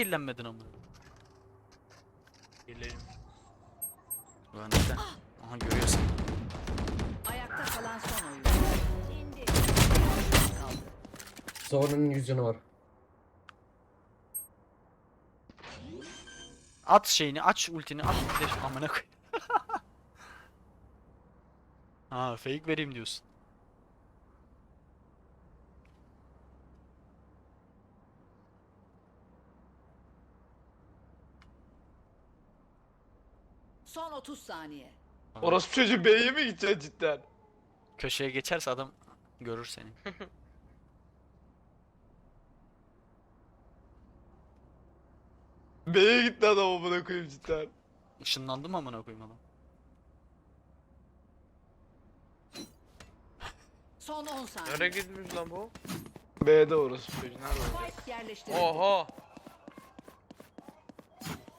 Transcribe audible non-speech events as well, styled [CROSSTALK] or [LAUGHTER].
Eğlenmedin ama. Gelelim. Ulan neden? Aha görüyorsun. Ayakta kalan son oyun. İndi. Kaldı. Sova'nın yüzünü var. At şeyini aç ultini at bir de şu- amına koy. [LAUGHS] ha fake vereyim diyorsun. Son 30 saniye. Orası çocuğu B'ye mi gidecek cidden? Köşeye geçerse adam görür seni. [LAUGHS] B'ye gitti adam amına koyayım cidden. Işınlandı mı amına koyayım adam? Son 10 saniye. Nereye gitmiş lan bu? B'de orası çocuğu nerede olacak? Spike yerleştirildi. Oha!